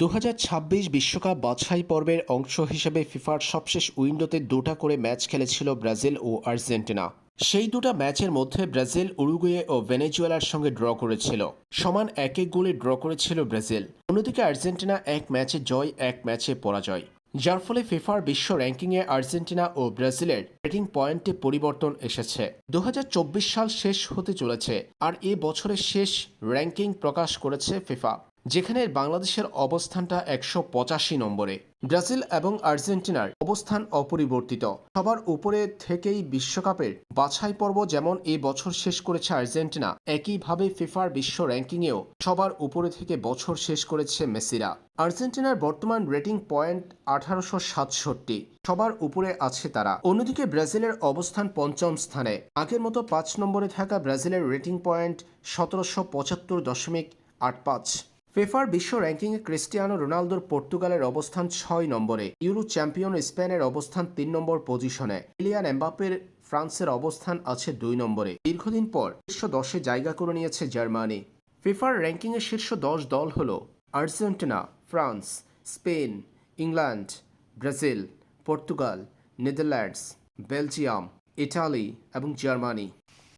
দু বিশ্বকাপ বাছাই পর্বের অংশ হিসেবে ফিফার সবশেষ উইন্ডোতে দুটা করে ম্যাচ খেলেছিল ব্রাজিল ও আর্জেন্টিনা। সেই দুটা ম্যাচের মধ্যে ব্রাজিল, উরুগুয়ে ও ভেনেজুয়েলার সঙ্গে ড্র করেছিল। সমান এক এক গোলে ড্র করেছিল ব্রাজিল। অন্যদিকে আর্জেন্টিনা এক ম্যাচে জয়, এক ম্যাচে পরাজয়। যার ফলে ফিফার বিশ্ব র্যাঙ্কিংয়ে আর্জেন্টিনা ও ব্রাজিলের রেটিং পয়েন্টে পরিবর্তন এসেছে। দু হাজার চব্বিশ সাল শেষ হতে চলেছে, আর এ বছরের শেষ র্যাঙ্কিং প্রকাশ করেছে ফিফা। যেখানে বাংলাদেশের অবস্থানটা একশো পঁচাশি নম্বরে। ব্রাজিল এবং আর্জেন্টিনার অবস্থান অপরিবর্তিত। সবার উপরে থেকেই বিশ্বকাপের বাছাই পর্ব যেমন এ বছর শেষ করেছে আর্জেন্টিনা, একইভাবে ফিফার বিশ্ব র্যাঙ্কিংয়েও সবার উপরে থেকে বছর শেষ করেছে মেসিরা। আর্জেন্টিনার বর্তমান রেটিং পয়েন্ট আঠারোশো সাতষট্টি। সবার উপরে আছে তারা। অন্যদিকে ব্রাজিলের অবস্থান পঞ্চম স্থানে। আগের মতো পাঁচ নম্বরে থাকা ব্রাজিলের রেটিং পয়েন্ট সতেরোশো পঁচাত্তর দশমিক আট পাঁচ। ফিফার বিশ্ব র্যাঙ্কিংয়ে ক্রিস্টিয়ানো রোনালদোর পর্তুগালের অবস্থান ছয় নম্বরে, ইউরো চ্যাম্পিয়ন স্পেনের অবস্থান তিন নম্বর পজিশনে ইলিয়ান এমবাপ্পের ফ্রান্সের অবস্থান আছে দুই নম্বরে। দীর্ঘদিন পর শীর্ষ দশে জায়গা করে নিয়েছে জার্মানি। ফিফার র্যাঙ্কিংয়ে শীর্ষ দশ দল হল Argentina, France, Spain, England, Brazil, Portugal, Netherlands, Belgium, Italy এবং জার্মানি।